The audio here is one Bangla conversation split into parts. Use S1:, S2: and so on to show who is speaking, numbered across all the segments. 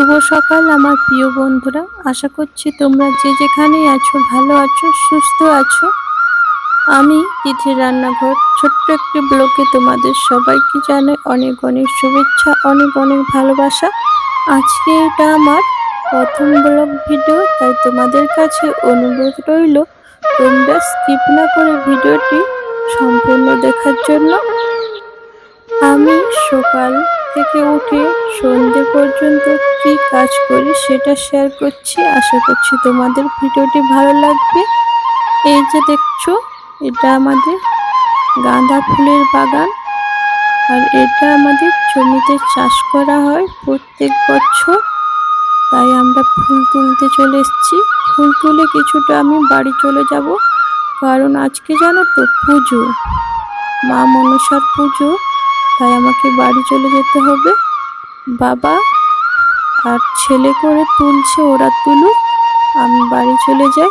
S1: শুভ সকাল, আমার প্রিয় বন্ধুরা। আশা করছি তোমরা যে যেখানেই আছো, ভালো আছো, সুস্থ আছো। আমি তিথির রান্নাঘর, ছোট্ট একটি ব্লকে তোমাদের সবাইকে জানাই অনেক অনেক শুভেচ্ছা, অনেক অনেক ভালোবাসা। আজকে এটা আমার প্রথম ব্লগ ভিডিও, তাই তোমাদের কাছে অনুরোধ রইল, তোমরা স্কিপ না করে ভিডিওটি সম্পূর্ণ দেখার জন্য। আমি সকাল থেকে উঠে সন্ধে পর্যন্ত কি কাজ করি সেটা শেয়ার করছি। আশা করছি তোমাদের ভিডিওটি ভালো লাগবে। এই যে দেখছ, এটা আমাদের গাঁদা ফুলের বাগান। আর এটা আমাদের জমিতে চাষ করা হয় প্রত্যেক বছর। তাই আমরা ফুল তুলতে চলে এসেছি। ফুল তুলে কিছুটা আমি বাড়ি চলে যাব। কারণ আজকে জানো তো পুজো, মা মনসার পুজো। তাই আমাকে বাড়ি চলে যেতে হবে। বাবা, আর ছেলে করে তুলছে ওরা তুলুক। আমি বাড়ি চলে যাই।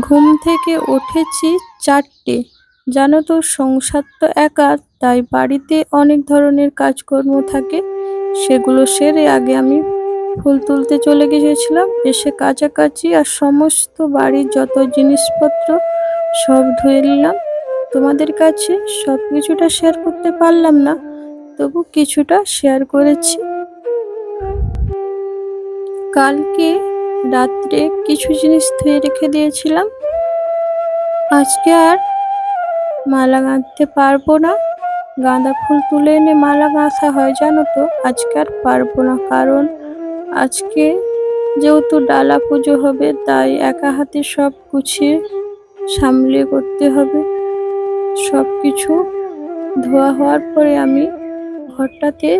S1: ঘুম থেকে উঠেছি চারটে। জানো তো, সংসার তো একা, তাই বাড়িতে অনেক ধরনের কাজকর্ম থাকে। সেগুলো সেরে আগে আমি ফুল তুলতে চলে গিয়েছিলাম। এসে কাছাকাছি আর সমস্ত বাড়ির যত জিনিসপত্র সব ধুয়ে নিলাম। তোমাদের কাছে সব কিছুটা শেয়ার করতে পারলাম না। তবু কিছুটা শেয়ার করেছি। কালকে রাত্রে কিছু জিনিস ধুয়ে রেখে দিয়েছিলাম। আজকে আর মালা গাঁথতে পারব না। গাঁদা ফুল তুলে এনে মালা গাঁথা হয়, জানো তো? আজকে আর পারব না, কারণ আজকে যেহেতু ডালা পুজো হবে, তাই একা হাতে সব গুছিয়ে সামলে করতে হবে। সব কিছু ধোয়া হওয়ার পরে আমি ঘরটাতে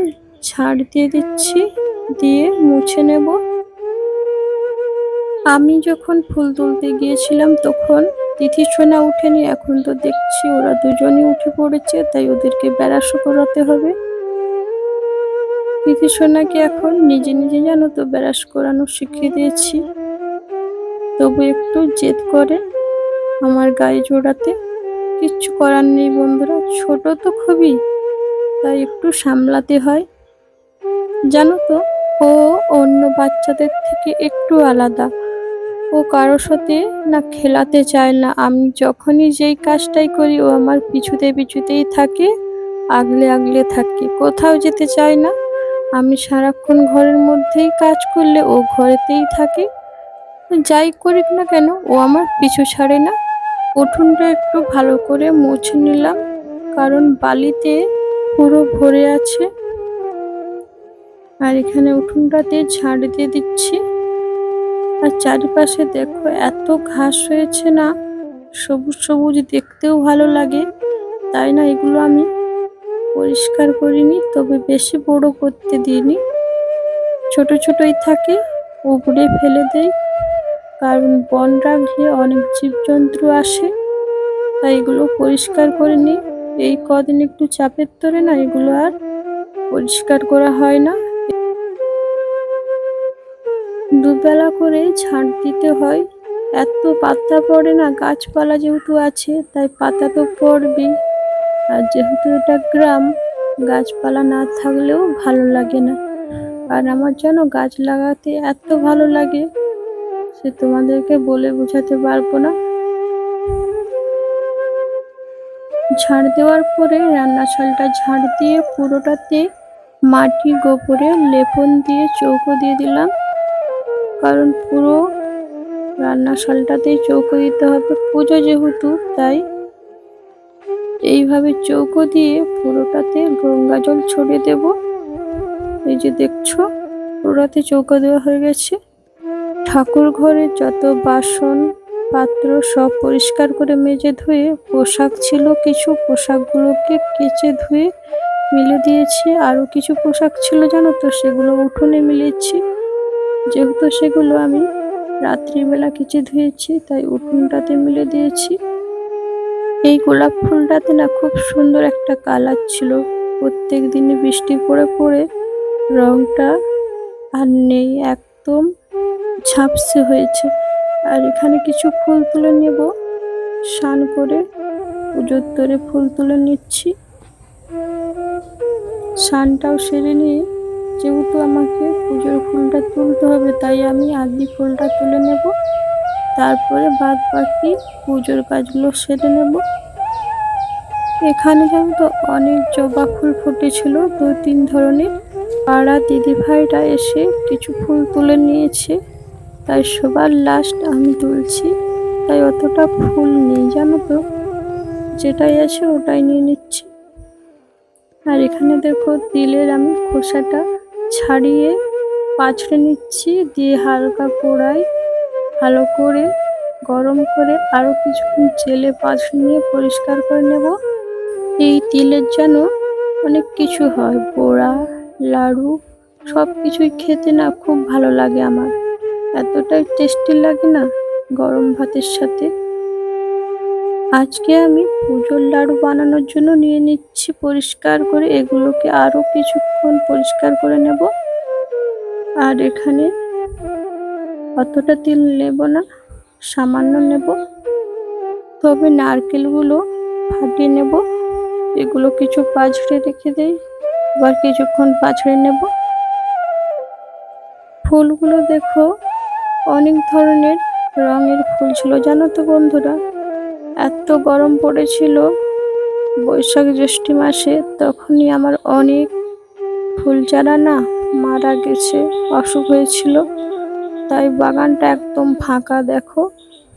S1: ঝাড় দিয়ে দিচ্ছি, দিয়ে মুছে নেব। আমি যখন ফুল তুলতে গিয়েছিলাম, তখন তিথি সোনা উঠেনি, এখন তো দেখছি ওরা দুজনই উঠে পড়েছে, তাই ওদেরকে বেড়াশো করাতে হবে। তিথি সোনাকে এখন নিজে নিজে জানো তো বেড়াস করানো শিখিয়ে দিয়েছি। তবু একটু জেদ করে আমার গায়ে জোড়াতে। কিচ্ছু করার নেই বন্ধুরা, ছোট তো খুবই। তাই একটু সামলাতে হয়। জানো তো, ও অন্য বাচ্চাদের থেকে একটু আলাদা। ও কারোর সাথে না খেলাতে চায় না। আমি যখনই যেই কাজটাই করি, ও আমার পিছুতে পিছুতেই থাকে, আগলে আগলে থাকে। কোথাও যেতে চায় না। আমি সারাক্ষণ ঘরের মধ্যেই কাজ করলে ও ঘরেতেই থাকে। যাই করিক না কেন, ও আমার পিছু ছাড়ে না। উঠোনটা একটু ভালো করে মুছে নিলাম, কারণ বালিতে পুরো ভরে আছে। আর এখানে উঠোনটাতে ঝাড় দিয়ে দিচ্ছি। আর চারিপাশে দেখো এত ঘাস হয়েছে না, সবুজ সবুজ দেখতেও ভালো লাগে। তাই না এগুলো আমি পরিষ্কার করিনি, তবে বেশি বড় করতে দিইনি। ছোট ছোটই থাকে উপড়ে ফেলে দেই। কারণ বন রাখলে অনেক জীবজন্তু আসে, তাই এগুলো পরিষ্কার করে নিই এই কদিন একটু চাপের তোরে না এগুলো আর পরিষ্কার করা হয় না। দুবেলা করে ঝাঁট দিতে হয়। এত পাতা পড়ে না, গাছপালা যেহেতু আছে, তাই পাতা তো পড়বেই। আর যেহেতু এটা গ্রাম, গাছপালা না থাকলেও ভালো লাগে না। আর আমার যেন গাছ লাগাতে এত ভালো লাগে, সে তোমাদেরকে বলে বোঝাতে পারব না। ঝাড় দেওয়ার পরে রান্না রান্নাশালটা ঝাড় দিয়ে পুরোটাতে মাটি গোবরে লেপন দিয়ে চৌকো দিয়ে দিলাম। কারণ পুরো রান্না রান্নাশালটাতেই চৌকো দিতে হবে। পুজো যেহেতু, তাই এইভাবে চৌকো দিয়ে পুরোটাতে গঙ্গা জল ছড়িয়ে দেব। এই যে দেখছ, পুরোটাতে চৌকো দেওয়া হয়ে গেছে। ঠাকুর ঘরের যত বাসন পাত্র সব পরিষ্কার করে মেজে ধুয়ে, পোশাক ছিল কিছু, পোশাকগুলোকে কেচে ধুয়ে মিলে দিয়েছি। আরও কিছু পোশাক ছিল, জানো তো, সেগুলো উঠোনে মিলেছি। যেহেতু সেগুলো আমি রাত্রিবেলা কেচে ধুয়েছি, তাই উঠোনটাতে মিলে দিয়েছি। এই গোলাপ ফুলটাতে না খুব সুন্দর একটা কালার ছিল। প্রত্যেক দিনে বৃষ্টি পড়ে পড়ে রংটা আর নেই, একদম ঝাপসে হয়েছে। আর এখানে কিছু ফুল তুলে নেব। স্নান করে পুজোর তরে ফুল তুলে নিচ্ছি। স্নানটাও সেরে নিয়ে যেহেতু আমাকে পুজোর ফুলটা তুলতে হবে, তাই আমি আদি ফুলটা তুলে নেব। তারপরে বাদ বাকি পুজোর কাজগুলো সেরে নেব। এখানে জানো তো অনেক জবা ফুল ফুটেছিল দু তিন ধরনের, পাড়া দিদি ভাইরা এসে কিছু ফুল তুলে নিয়েছে। তাই সবার লাস্ট আমি তুলছি। তাই অতটা ফুল নেই, জানো তো? যেটাই আছে ওটাই নিয়ে নিচ্ছি। আর এখানে দেখো তিলের আমি খোসাটা ছাড়িয়ে পাছড়ে নিচ্ছি, দিয়ে হালকা কড়াই ভালো করে গরম করে আরও কিছুক্ষণ চেলে পাছড়ে নিয়ে পরিষ্কার করে নেব। এই তিলের যেন অনেক কিছু হয়, বড়া, লাড়ু সব কিছুই খেতে না খুব ভালো লাগে আমার। এতটাই টেস্টি লাগে না গরম ভাতের সাথে? আজকে আমি পুজোর লাড়ু বানানোর জন্য নিয়ে নিচ্ছি পরিষ্কার করে, এগুলোকে আরও কিছুক্ষণ পরিষ্কার করে নেব। আর এখানে অতটা তিল নেব না, সামান্য নেব। তবে নারকেলগুলো ফাটিয়ে নেব। এগুলো কিছু পাছড়ে রেখে দেই, আবার কিছুক্ষণ পাছড়ে নেব। ফুলগুলো দেখো অনেক ধরনের রঙের ফুল ছিল। জানো তো বন্ধুরা, এত গরম পড়েছিল বৈশাখ জ্যৈষ্ঠ মাসে, তখনই আমার অনেক ফুল চারা না মারা গেছে, অসুখ হয়েছিল। তাই বাগানটা একদম ফাঁকা, দেখো।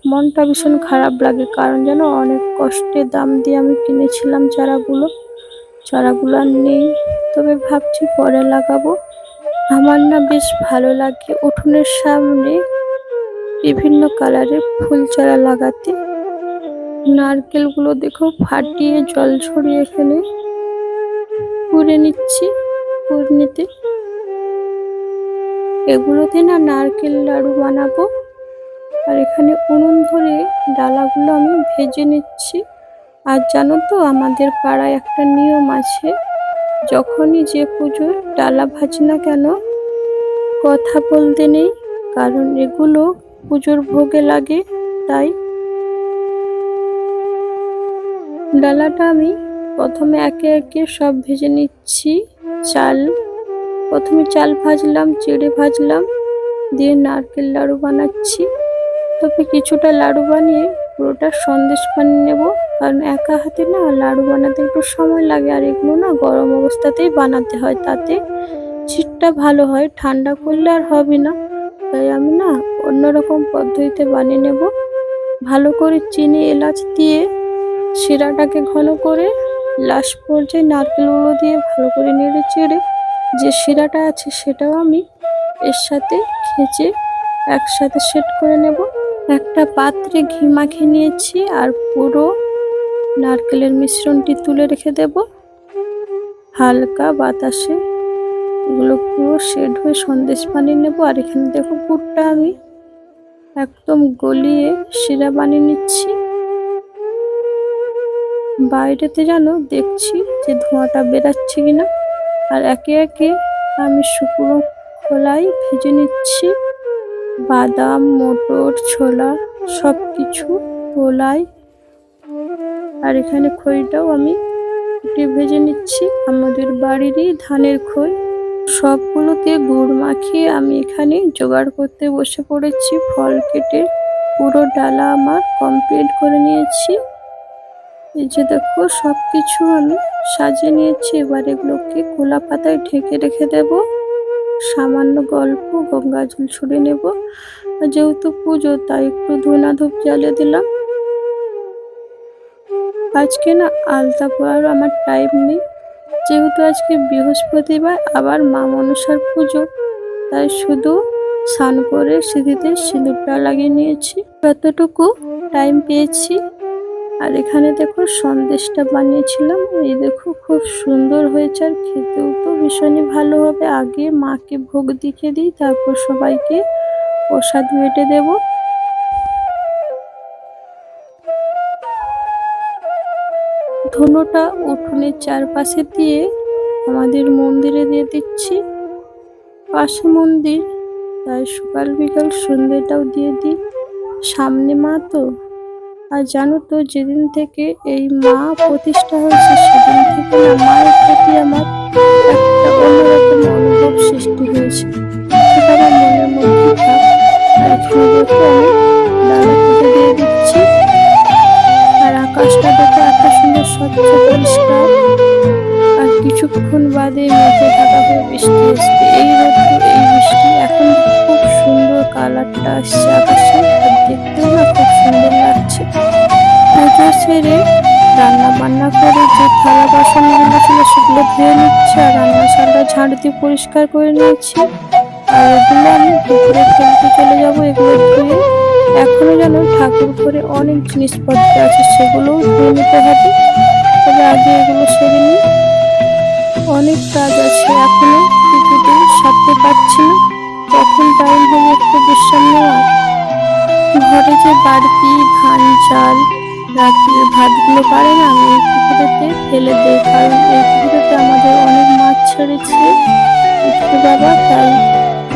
S1: মনটা ভীষণ খারাপ লাগে, কারণ যেন অনেক কষ্টে দাম দিয়ে আমি কিনেছিলাম চারাগুলো। চারাগুলো আর নেই, তবে ভাবছি পরে লাগাবো। আমার না বেশ ভালো লাগে, উঠোনের সামনে বিভিন্ন কালারের ফুল চারা লাগাতে। নারকেলগুলো দেখো ফাটিয়ে জল ছড়িয়ে এখানে পুড়ে নিচ্ছি নিতে। এগুলোতে না নারকেল লাড়ু বানাবো। আর এখানে উনুন ধরে ডালাগুলো আমি ভেজে নিচ্ছি। আর জানো তো আমাদের পাড়ায় একটা নিয়ম আছে, যখনই যে পুজোর ডালা ভাজি না কেন, কথা বলতে নেই, কারণ এগুলো পুজোর ভোগে লাগে, তাই। ডালাটা আমি প্রথমে একে একে সব ভেজে নিচ্ছি, চাল। প্রথমে চাল ভাজলাম, চিড়ে ভাজলাম, দিয়ে নারকেল লাড়ু বানাচ্ছি। তবে কিছুটা লাড়ু বানিয়ে পুরোটা সন্দেশ বানিয়ে নেব, কারণ একা হাতে না লাড়ু বানাতে একটু সময় লাগে, আর এগুলো না গরম অবস্থাতেই বানাতে হয়, তাতে চিটটা ভালো হয়, ঠান্ডা করলে আর হবে না। তাই আমি না অন্যরকম পদ্ধতিতে বানিয়ে নেব। ভালো করে চিনি, এলাচ দিয়ে শিরাটাকে ঘন করে লাস্ট পর্যায়ে নারকেল নারকেলগুলো দিয়ে ভালো করে নেড়ে চেড়ে যে শিরাটা আছে সেটাও আমি এর সাথে খেঁচে একসাথে সেট করে নেব। একটা পাত্রে ঘি মাখিয়ে নিয়েছি আর পুরো নারকেলের মিশ্রণটি তুলে রেখে দেব। হালকা বাতাসে এগুলো পুরো শেড হয়ে সন্দেশ বানিয়ে নেব। আর এখানে দেখো গুড়টা আমি একদম গলিয়ে শিরা বানিয়ে নিচ্ছি। বাইরেতে যেন দেখছি যে ধোঁয়াটা বেরাচ্ছে কিনা। আর একে একে আমি শুকনো খোলাই ভেজে নিচ্ছি। বাদাম, মটর, ছোলা সব কিছু খোলাই। আর এখানে খইটাও আমি ভেজে নিচ্ছি। আমাদের বাড়িরই ধানের খই। সবগুলোতে গুড় মাখিয়ে আমি এখানে জোগাড় করতে বসে পড়েছি। ফল কেটে পুরো ডালা আমার কমপ্লিট করে নিয়েছি। এই যে দেখো সব কিছু আমি সাজিয়ে নিয়েছি। এবার এগুলোকে কোলা পাতায় ঢেকে রেখে দেব। সামান্য গল্প, গঙ্গা জল ছুড়ে নেব। যেহেতু পুজো, তাই একটু ধূপ জ্বালিয়ে দিলাম। আজকে না আলতা পড়ার আমার টাইম নেই। যেহেতু আজকে বৃহস্পতিবার, আবার মা মনসার পুজো, তাই শুধু স্নান করে সিঁথিতে সিঁদুরটা লাগিয়ে নিয়েছি। যতটুকু টাইম পেয়েছি। আর এখানে দেখো সন্দেশটা বানিয়েছিলাম। এই দেখো খুব সুন্দর হয়েছে আর খেতেও তো ভীষণই ভালো হবে। আগে মাকে ভোগ দিকে দিই, তারপর সবাইকে প্রসাদ মেটে দেব। ধনুটা উঠোনের চারপাশে দিয়ে আমাদের মন্দিরে দিয়ে দিচ্ছি। পাশে মন্দির, তাই সকাল বিকাল সন্ধ্যেটাও দিয়ে দিই। সামনে মা তো, আর জানো তো যেদিন থেকে এই মা প্রতিষ্ঠা হয়েছে, সেদিন থেকে না মায়ের প্রতি আমার একটা অন্যরকম অনুভব সৃষ্টি হয়েছে। সেটা মনের আমি দিয়ে দিচ্ছি। আর আকাশটা দেখো এত সুন্দর স্বচ্ছ, পরিষ্কার। আর কিছুক্ষণ বাদে মেঘে ঢাকা হয়ে বৃষ্টি আসবে এই রোদ্দুর, এই বৃষ্টি, এখন খুব সুন্দর কালারটা আসছে আকাশে। আর দেখতেও না খুব সুন্দর লাগছে। পুজো সেরে রান্না বান্না করে যে থালা বাসনগুলো ছিল সেগুলো ধুয়ে নিচ্ছে, আর রান্নাশালটা ঝাড় দিয়ে পরিষ্কার করে নিয়েছি। আর এগুলো আমি পুকুরে ফেলতে চলে যাব, এগুলো ধুয়ে। এখনও যেন ঠাকুর ঘরে অনেক জিনিসপত্র আছে, সেগুলোও ধুয়ে নিতে হবে। আগে এগুলো সেরে নিই অনেক কাজ আছে এখনও কিছুতে সারতে পারছি না। কখন টাইম হবে একটু বিশ্রাম নেওয়ার ঘরে যে বাড়তি ধান, চাল রাত্রির ভাতগুলো পারে না, আমি এই পুকুরেতে ফেলে দিই, কারণ এই পুকুরেতে আমাদের অনেক মাছ ছেড়েছে। একটু বাবা, তাই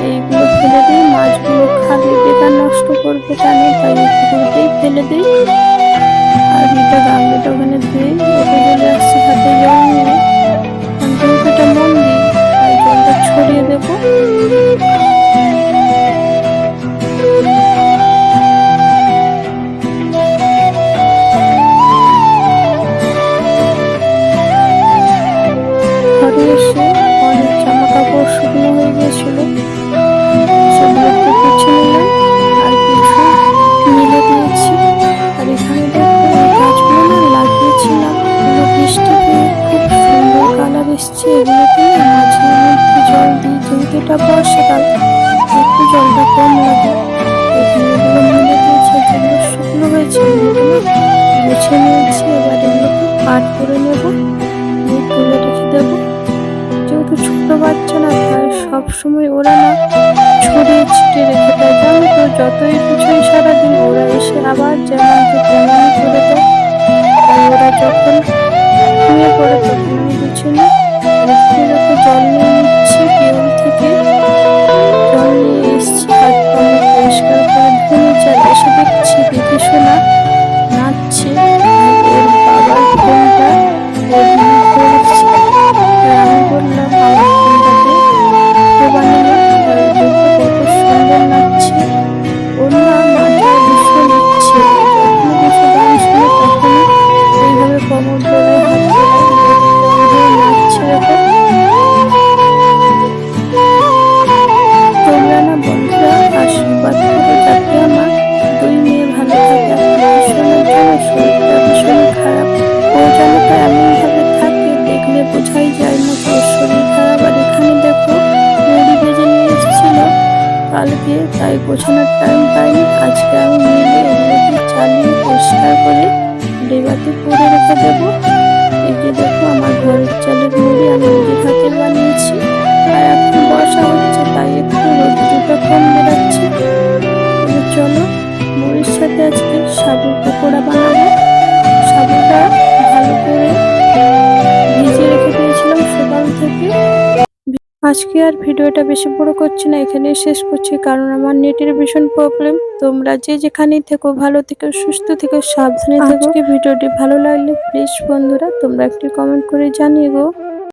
S1: এইগুলো ফেলে দিই, মাছগুলো খাবে বেকার নষ্ট করবে কেন? তাই এই পুকুরেতেই ফেলে দিই। ছোট বাচ্চা না তাই সবসময় ওরা না ছড়িয়ে ছিটিয়ে রেখে দেয়। জানো তো যতই কিছুই সারাদিন ওরা এসে আবার যেমন তো তেমনই করে দেয়। তাই ওরা যখন শুয়ে পড়ে তখন আমি বুঝি না আর জল নিয়ে তাই গোছানোর টাইম পাইনি। আজকে আমি মিলে এগুলোকে চালিয়ে পরিষ্কার করে ডেবাতে পরে রেখে দেবো। যে দেখো, আমার ঘরের চালের মুড়ি আমি নিজের হাতে বানিয়েছি। আর এখন বর্ষা হচ্ছে, তাই একটু রোদ্দুরটা আজকে আর ভিডিওটা বেশি বড় করছি না এখানে শেষ করছি কারণ আমার নেটের ভীষণ প্রবলেম তোমরা যে যেখানেই থেকো ভালো থেকো সুস্থ থেকো সাবধানে থাকো। ভিডিওটি ভালো লাগলে প্লিজ বন্ধুরা তোমরা একটি কমেন্ট করে জানিয়ে গো।